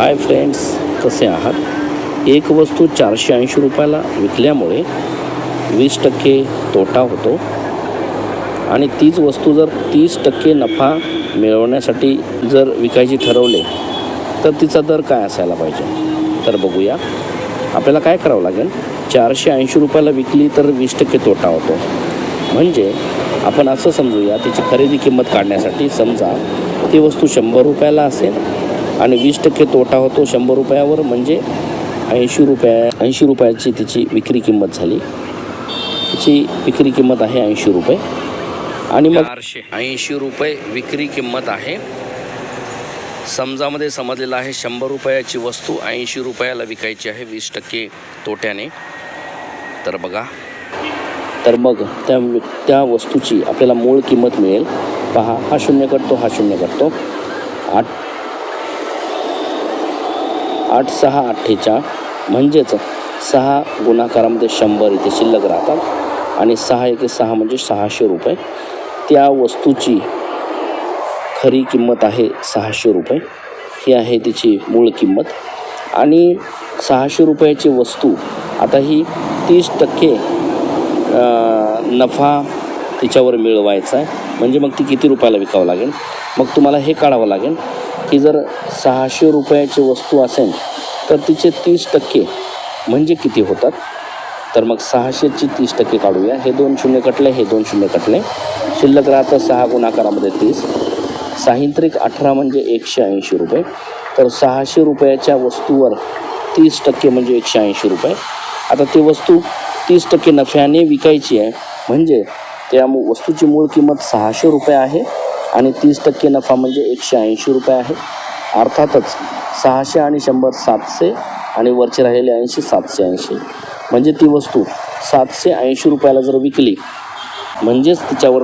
Hi friends कसे आहात? एक वस्तू चारशे ऐंशी रुपयाला विकल्यामुळे वीस टक्के तोटा होतो. आणि तीच वस्तू जर तीस टक्के नफा मिळवण्यासाठी जर विकायची ठरवले तर तिचा दर काय असायला पाहिजे? तर बघूया. आपल्याला काय करावं लागेल? चारशे ऐंशी रुपयाला विकली तर वीस टक्के तोटा होतो. म्हणजे आपण असं समजूया तिची खरेदी किंमत काढण्यासाठी समजा ती वस्तू शंभर रुपयाला असेल आणि वीस टक्के तोटा होतो शंभर रुपयावर म्हणजे ऐंशी रुपया ऐंशी रुपयाची तिची विक्री किंमत झाली. तिची विक्री किंमत आहे ऐंशी रुपये. आणि मग ऐंशी रुपये विक्री किंमत आहे. समजामध्ये समजलेलं आहे शंभर रुपयाची वस्तू ऐंशी रुपयाला विकायची आहे वीस टक्के तोट्याने. तर बघा. तर मग त्या त्या वस्तूची आपल्याला मूळ किंमत मिळेल. पहा हा शून्य कटतो हा शून्य कटतो. आठ आठ सहा अठ्ठेचाळ म्हणजेच सहा गुणाकारामध्ये शंभर इथे शिल्लक राहतात. आणि सहा एके सहा म्हणजे सहाशे रुपये. त्या वस्तूची खरी किंमत आहे सहाशे रुपये. ही आहे तिची मूळ किंमत. आणि सहाशे रुपयाची वस्तू आता ही तीस टक्के नफा तिच्यावर मिळवायचा आहे. म्हणजे मग ती किती रुपयाला विकावं लागेल? मग तुम्हाला हे काढावं लागेल. की जर सहाशे रुपयाची वस्तू असेल तर तिचे तीस टक्के म्हणजे किती होतात? तर मग सहाशेची तीस टक्के काढूया. हे दोन शून्य कटले हे दोन शून्य कटले. शिल्लक राहतं सहा गुणाकारामध्ये तीस. साहित्रिक अठरा म्हणजे एकशे ऐंशी रुपये. तर सहाशे रुपयाच्या वस्तूवर तीस टक्के म्हणजे एकशे ऐंशी रुपये. आता ती वस्तू तीस टक्के नफ्याने विकायची आहे. म्हणजे त्या वस्तूची मूळ किंमत सहाशे रुपये आहे. आणि तीस टक्के नफा म्हणजे एकशे ऐंशी रुपये आहे. अर्थातच सहाशे आणि शंभर सातशे आणि वरचे राहिलेले ऐंशी सातशे ऐंशी. म्हणजे ती वस्तू सातशे ऐंशी रुपयाला जर विकली म्हणजेच तिच्यावर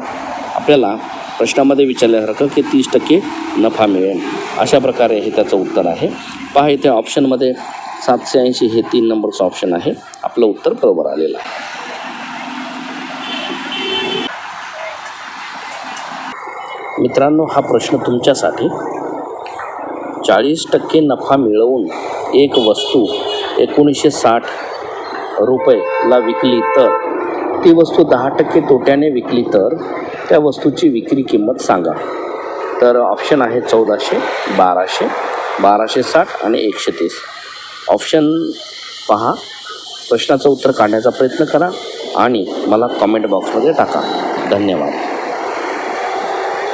आपल्याला प्रश्नामध्ये विचारल्यासारखं की तीस टक्के नफा मिळेल. अशा प्रकारे हे त्याचं उत्तर आहे. पहा इथे ऑप्शनमध्ये सातशे ऐंशी हे तीन नंबरचं ऑप्शन आहे. आपलं उत्तर बरोबर आलेलं आहे. मित्रांनो हा प्रश्न तुमच्यासाठी. चाळीस टक्के नफा मिळवून एक वस्तू एकोणीसशे साठ रुपयेला विकली तर ती वस्तू दहा टक्के तोट्याने विकली तर त्या वस्तूची विक्री किंमत सांगा. तर ऑप्शन आहे चौदाशे बाराशे बाराशे साठ आणि एकशे तीस. ऑप्शन पहा. प्रश्नाचं उत्तर काढण्याचा प्रयत्न करा आणि मला कमेंट बॉक्समध्ये टाका. धन्यवाद.